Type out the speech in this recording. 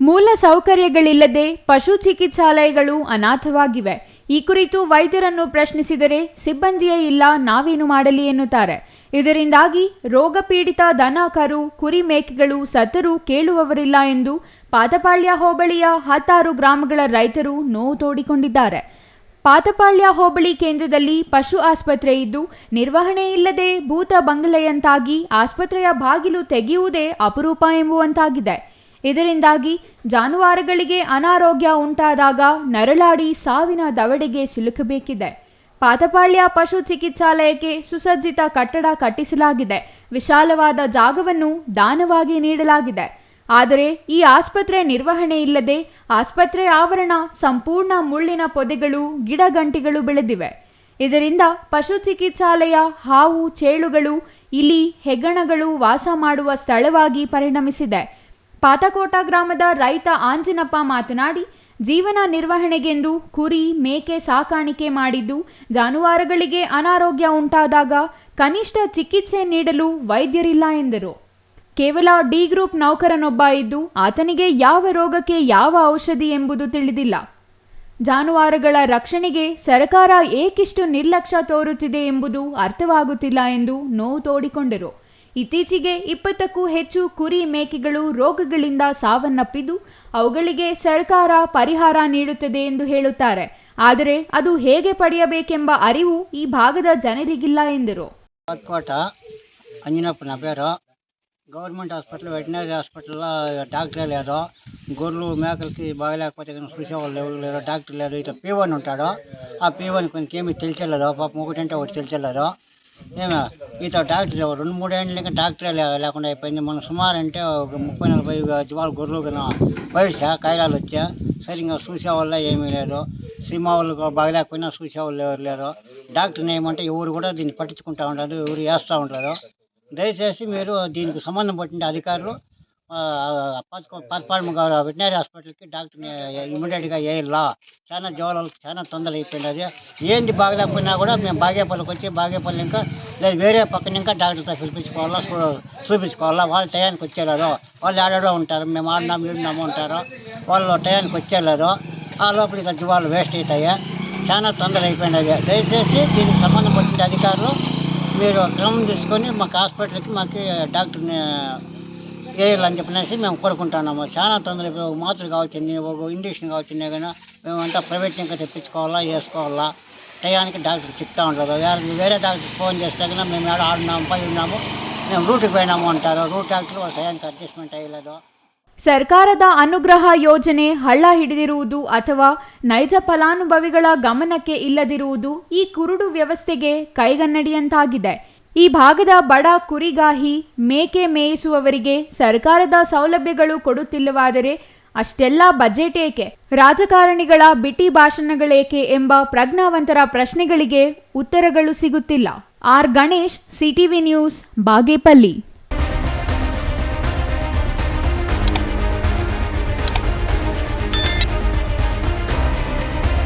ಮೂಲ ಸೌಕರ್ಯಗಳಿಲ್ಲದೆ ಪಶು ಚಿಕಿತ್ಸಾಲಯಗಳು ಅನಾಥವಾಗಿವೆ. ಈ ಕುರಿತು ವೈದ್ಯರನ್ನು ಪ್ರಶ್ನಿಸಿದರೆ ಸಿಬ್ಬಂದಿಯೇ ಇಲ್ಲ, ನಾವೇನು ಮಾಡಲಿ ಎನ್ನುತ್ತಾರೆ. ಇದರಿಂದಾಗಿ ರೋಗ ಪೀಡಿತ ದನ ಕರು ಕುರಿ ಮೇಕೆಗಳು ಸತ್ತರೂ ಕೇಳುವವರಿಲ್ಲ ಎಂದು ಪಾತಪಾಳ್ಯ ಹೋಬಳಿಯ ಹತ್ತಾರು ಗ್ರಾಮಗಳ ರೈತರು ನೋವು ತೋಡಿಕೊಂಡಿದ್ದಾರೆ. ಪಾತಪಾಳ್ಯ ಹೋಬಳಿ ಕೇಂದ್ರದಲ್ಲಿ ಪಶು ಆಸ್ಪತ್ರೆ ಇದ್ದು, ನಿರ್ವಹಣೆ ಇಲ್ಲದೆ ಭೂತ ಬಂಗಲೆಯಂತಾಗಿ ಆಸ್ಪತ್ರೆಯ ಬಾಗಿಲು ತೆಗೆಯುವುದೇ ಅಪರೂಪ ಎಂಬುವಂತಾಗಿದೆ. ಇದರಿಂದಾಗಿ ಜಾನುವಾರುಗಳಿಗೆ ಅನಾರೋಗ್ಯ ಉಂಟಾದಾಗ ನರಳಾಡಿ ಸಾವಿನ ದವಡೆಗೆ ಸಿಲುಕಬೇಕಿದೆ. ಪಾತಪಾಳ್ಯ ಪಶು ಚಿಕಿತ್ಸಾಲಯಕ್ಕೆ ಸುಸಜ್ಜಿತ ಕಟ್ಟಡ ಕಟ್ಟಿಸಲಾಗಿದೆ. ವಿಶಾಲವಾದ ಜಾಗವನ್ನು ದಾನವಾಗಿ ನೀಡಲಾಗಿದೆ. ಆದರೆ ಈ ಆಸ್ಪತ್ರೆ ನಿರ್ವಹಣೆ ಇಲ್ಲದೆ ಆಸ್ಪತ್ರೆ ಆವರಣ, ಸಂಪೂರ್ಣ ಮುಳ್ಳಿನ ಪೊದೆಗಳು, ಗಿಡಗಂಟಿಗಳು ಬೆಳೆದಿವೆ. ಇದರಿಂದ ಪಶು ಚಿಕಿತ್ಸಾಲಯ, ಹಾವು, ಚೇಳುಗಳು, ಇಲಿ, ಹೆಗ್ಗಣಗಳು ವಾಸ ಮಾಡುವ ಸ್ಥಳವಾಗಿ ಪರಿಣಮಿಸಿದೆ. ಪಾತಕೋಟ ಗ್ರಾಮದ ರೈತ ಆಂಜಿನಪ್ಪ ಮಾತನಾಡಿ, ಜೀವನ ನಿರ್ವಹಣೆಗೆಂದು ಕುರಿ, ಮೇಕೆ ಸಾಕಾಣಿಕೆ ಮಾಡಿದ್ದು, ಜಾನುವಾರುಗಳಿಗೆ ಅನಾರೋಗ್ಯ ಉಂಟಾದಾಗ ಕನಿಷ್ಠ ಚಿಕಿತ್ಸೆ ನೀಡಲು ವೈದ್ಯರಿಲ್ಲ ಎಂದರು. ಕೇವಲ ಡಿ ಗ್ರೂಪ್ ನೌಕರನೊಬ್ಬ ಇದ್ದು, ಆತನಿಗೆ ಯಾವ ರೋಗಕ್ಕೆ ಯಾವ ಔಷಧಿ ಎಂಬುದು ತಿಳಿದಿಲ್ಲ. ಜಾನುವಾರುಗಳ ರಕ್ಷಣೆಗೆ ಸರ್ಕಾರ ಏಕಿಷ್ಟು ನಿರ್ಲಕ್ಷ್ಯ ತೋರುತ್ತಿದೆ ಎಂಬುದು ಅರ್ಥವಾಗುತ್ತಿಲ್ಲ ಎಂದು ನೋವು ತೋಡಿಕೊಂಡರು. ಇತ್ತೀಚೆಗೆ ಇಪ್ಪತ್ತಕ್ಕೂ ಹೆಚ್ಚು ಕುರಿ ಮೇಕೆಗಳು ರೋಗಗಳಿಂದ ಸಾವನ್ನಪ್ಪಿದ್ದು ಅವುಗಳಿಗೆ ಸರ್ಕಾರ ಪರಿಹಾರ ನೀಡುತ್ತದೆ ಎಂದು ಹೇಳುತ್ತಾರೆ ಆದರೆ ಅದು ಹೇಗೆ ಪಡೆಯಬೇಕೆಂಬ ಅರಿವು ಈ ಭಾಗದ ಜನರಿಗಿಲ್ಲ ಎಂದರು కోట అంజనప్ప నా పేరు గవర్నమెంట్ హాస్పిటల్ వెటనరీ హాస్పిటల్లో డాక్టర్ లేరు గొర్రెలు మేకలకి బాగలేకపోతే కనుక చూసేవాళ్ళు ఎవరు లేరు డాక్టర్ లేరు ఇట్లా పీవన్ ఉంటాడు ఆ పీవన్ కొంచెం ఏమి తెలిసేలేదు పాపం ఒకటంటే ఒకటి తెలిసేలేదు ఏమో ఈతో డాక్టర్ రెండు మూడు ఇంకా డాక్టరే లే లేకుండా అయిపోయింది. మనం సుమారు అంటే ఒక ముప్పై నలభై జీవాలు గొర్రెలు కన్నా బయట కాయలాలు వచ్చా. సరిగ్గా చూసేవాళ్ళ ఏమీ లేదు. సినిమా వాళ్ళు బాగలేకపోయినా చూసేవాళ్ళు ఎవరు లేరు. డాక్టర్ని ఏమంటే ఎవరు కూడా దీన్ని పట్టించుకుంటా ఉండరు ఎవరు వేస్తూ ఉంటారు దయచేసి మీరు దీనికి సంబంధం పట్టిన అధికారులు పత్పాలమ్మ గారు వెటనరీ హాస్పిటల్కి డాక్టర్ని ఇమీడియట్గా వేయాలా చాలా జోలకు చాలా తొందర అయిపోయినది ఏంది బాగలేకపోయినా కూడా మేము బాగేపల్లికి వచ్చి బాగేపల్లి ఇంకా లేదు వేరే పక్కన ఇంకా డాక్టర్తో పిలిపించుకోవాలా చూ- చూపించుకోవాలా. వాళ్ళు టయానికి వచ్చేలారు వాళ్ళు ఆడాడో ఉంటారు. మేము ఆడినాము ఈడినాము ఉంటారు. వాళ్ళు టయానికి వచ్చేలారు ఆ లోపల ఇక జీవాలు వేస్ట్ అవుతాయి చాలా తొందర అయిపోయినది దయచేసి దీనికి సంబంధం పట్టిన అధికారులు మీరు క్రమం తీసుకొని మాకు హాస్పిటల్కి మాకు డాక్టర్ని వేయాలని చెప్పనేసి మేము కోరుకుంటున్నాము చాలా తొందర ఇప్పుడు ఒక మాత్రలు కావచ్చింది ఒక ఇంజక్షన్ కావచ్చింది కానీ మేమంతా ప్రైవేట్ ఇంకా తెప్పించుకోవాలా వేసుకోవాలా టయానికి డాక్టర్ చెప్తా ఉంటారు వేరే వేరే డాక్టర్ ఫోన్ చేస్తే కన్నా మేము ఏడ ఆడున్నాము పై ఉన్నాము మేము రూట్కి పోయినాము అంటారు రూట్ డాక్టర్ వాళ్ళ టయానికి అడ్జస్ట్మెంట్ అయ్యలేదు ಸರ್ಕಾರದ ಅನುಗ್ರಹ ಯೋಜನೆ ಹಳ್ಳ ಹಿಡಿದಿರುವುದು ಅಥವಾ ನೈಜ ಫಲಾನುಭವಿಗಳ ಗಮನಕ್ಕೆ ಇಲ್ಲದಿರುವುದು ಈ ಕುರುಡು ವ್ಯವಸ್ಥೆಗೆ ಕೈಗನ್ನಡಿಯಂತಾಗಿದೆ ಈ ಭಾಗದ ಬಡ ಕುರಿಗಾಹಿ ಮೇಕೆ ಮೇಯಿಸುವವರಿಗೆ ಸರ್ಕಾರದ ಸೌಲಭ್ಯಗಳು ಕೊಡುತ್ತಿಲ್ಲವಾದರೆ ಅಷ್ಟೆಲ್ಲ ಬಜೆಟ್ ಏಕೆ? ರಾಜಕಾರಣಿಗಳ ಬಿಟಿ ಭಾಷಣಗಳೇಕೆ ಎಂಬ ಪ್ರಜ್ಞಾವಂತರ ಪ್ರಶ್ನೆಗಳಿಗೆ ಉತ್ತರಗಳು ಸಿಗುತ್ತಿಲ್ಲ. R. Ganesh, CTV news, Bagepalli.